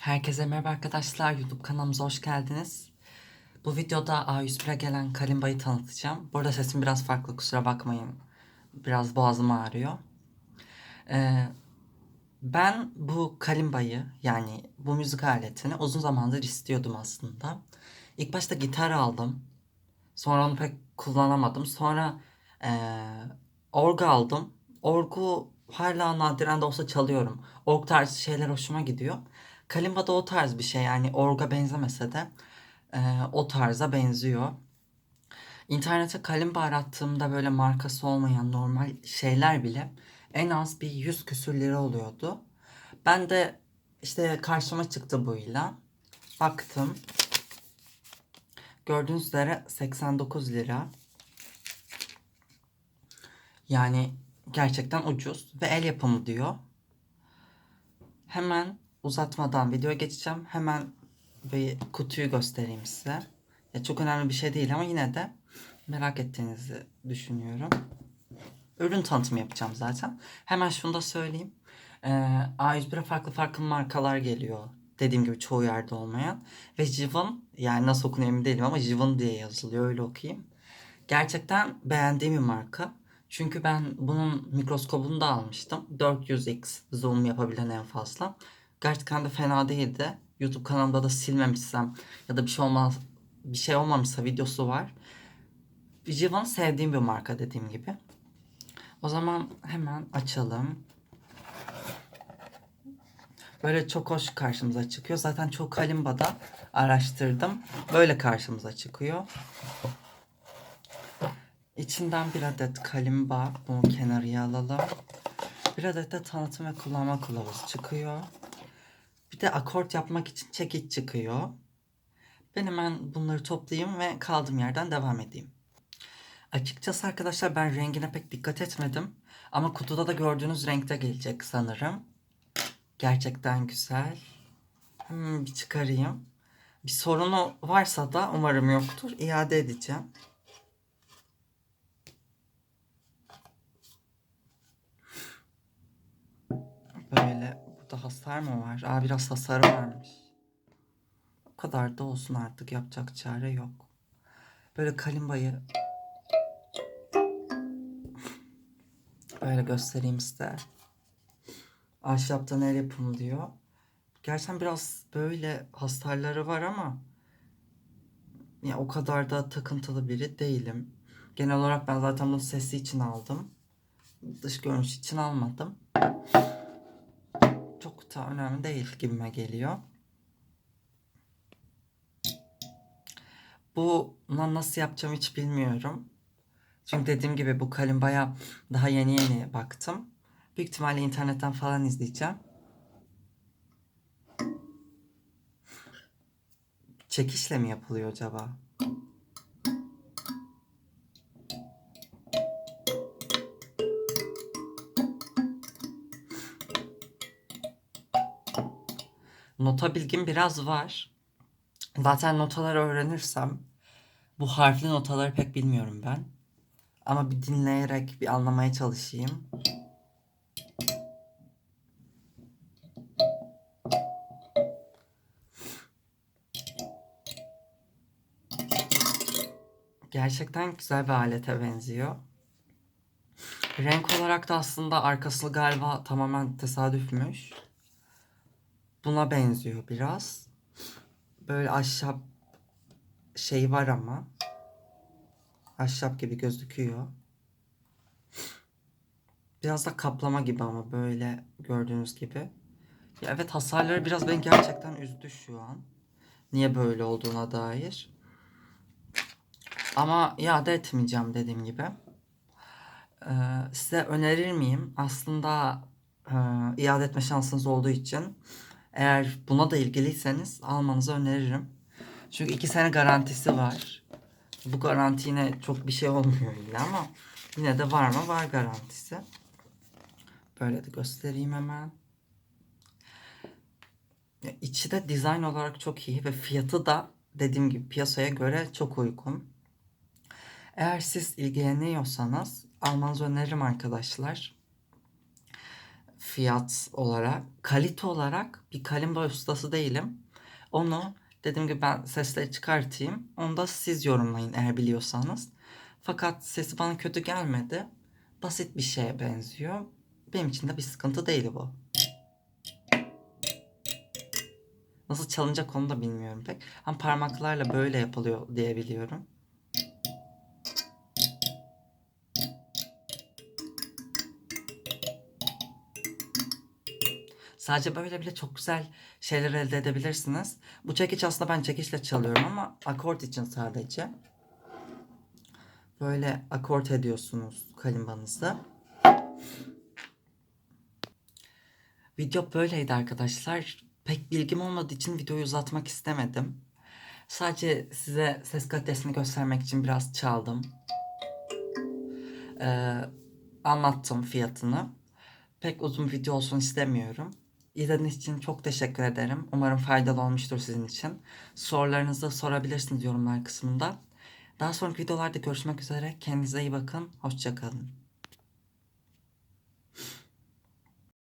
Herkese merhaba arkadaşlar. YouTube kanalımıza hoş geldiniz. Bu videoda A101'e gelen kalimba'yı tanıtacağım. Bu arada sesim biraz farklı kusura bakmayın. Biraz boğazım ağrıyor. Ee, ben bu kalimba'yı yani bu müzik aletini uzun zamandır istiyordum aslında. İlk başta gitar aldım. Sonra onu pek kullanamadım. Sonra eee org aldım. Orgu hala nadiren de olsa çalıyorum. Org tarzı şeyler hoşuma gidiyor. Kalimba da o tarz bir şey yani orga benzemese de eee, o tarza benziyor. İnternete kalimba arattığımda böyle markası olmayan normal şeyler bile en az bir 100 küsür lira oluyordu. Ben de işte karşıma çıktı bu ilan. Baktım. Gördüğünüz üzere 89 lira. Yani gerçekten ucuz ve el yapımı diyor. Hemen uzatmadan videoya geçeceğim. Hemen bir kutuyu göstereyim size. Ya çok önemli bir şey değil ama yine de merak ettiğinizi düşünüyorum. Ürün tanıtımı yapacağım zaten. Hemen şunu da söyleyeyim. Ee, A101'e farklı farklı markalar geliyor. Dediğim gibi çoğu yerde olmayan. Ve Jivan yani nasıl okunuyor emin değilim ama Jivan diye yazılıyor öyle okuyayım. Gerçekten beğendiğim bir marka. Çünkü ben bunun mikroskobunu da almıştım. 400x zoom yapabilen en fazla. Gerçekten de fena değildi. YouTube kanalımda da silmemişsem ya da bir şey olmaz bir şey olmamışsa videosu var. Jivan sevdiğim bir marka dediğim gibi. O zaman hemen açalım. Böyle çok hoş karşımıza çıkıyor. Zaten çok kalimbada araştırdım. Böyle karşımıza çıkıyor. İçinden bir adet kalimba. Bunu kenarıya alalım. Bir adet de tanıtım ve kullanma kılavuzu çıkıyor. Bir de akort yapmak için çekiç çıkıyor. Ben hemen bunları toplayayım ve kaldığım yerden devam edeyim. Açıkçası arkadaşlar ben rengine pek dikkat etmedim. Ama kutuda da gördüğünüz renkte gelecek sanırım. Gerçekten güzel. Hmm, bir çıkarayım. Bir sorunu varsa da umarım yoktur. İade edeceğim. Böyle burada hasar mı var? Aa biraz hasarı varmış. O kadar da olsun artık yapacak çare yok. Böyle kalimbayı böyle göstereyim size. Ahşaptan el yapımı diyor. Gerçekten biraz böyle hasarları var ama ya o kadar da takıntılı biri değilim. Genel olarak ben zaten bunu sesi için aldım. Dış görünüş için almadım. Da önemli değil gibime geliyor. Buna nasıl yapacağım hiç bilmiyorum. Çünkü dediğim gibi bu kalimbaya daha yeni yeni baktım. Büyük ihtimalle internetten falan izleyeceğim. Çekişle mi yapılıyor acaba? Nota bilgim biraz var. Zaten notaları öğrenirsem bu harfli notaları pek bilmiyorum ben. Ama bir dinleyerek bir anlamaya çalışayım. Gerçekten güzel bir alete benziyor. Renk olarak da aslında arkası galiba tamamen tesadüfmüş. Buna benziyor biraz. Böyle ahşap şey var ama. Ahşap gibi gözüküyor. Biraz da kaplama gibi ama böyle gördüğünüz gibi. Ya evet hasarları biraz beni gerçekten üzdü şu an. Niye böyle olduğuna dair. Ama iade etmeyeceğim dediğim gibi. Ee, size önerir miyim? Aslında e, iade etme şansınız olduğu için eğer buna da ilgiliyseniz almanızı öneririm. Çünkü iki sene garantisi var. Bu garanti yine çok bir şey olmuyor illa ama yine de var mı? Var garantisi. Böyle de göstereyim hemen. Ya içi de dizayn olarak çok iyi ve fiyatı da dediğim gibi piyasaya göre çok uygun. Eğer siz ilgileniyorsanız almanızı öneririm arkadaşlar. Fiyat olarak. Kalite olarak bir kalimba ustası değilim. Onu dediğim gibi ben sesleri çıkartayım. Onu da siz yorumlayın eğer biliyorsanız. Fakat sesi bana kötü gelmedi. Basit bir şeye benziyor. Benim için de bir sıkıntı değil bu. Nasıl çalınacak onu da bilmiyorum pek. Ama parmaklarla böyle yapılıyor diye biliyorum. Sadece böyle bile çok güzel şeyler elde edebilirsiniz. Bu çekiç aslında ben çekiçle çalıyorum ama akort için sadece. Böyle akort ediyorsunuz kalimbanızı. Video böyleydi arkadaşlar. Pek bilgim olmadığı için videoyu uzatmak istemedim. Sadece size ses kalitesini göstermek için biraz çaldım. Ee, anlattım fiyatını. Pek uzun video olsun istemiyorum. İzlediğiniz için çok teşekkür ederim. Umarım faydalı olmuştur sizin için. Sorularınızı sorabilirsiniz yorumlar kısmında. Daha sonraki videolarda görüşmek üzere. Kendinize iyi bakın. Hoşçakalın.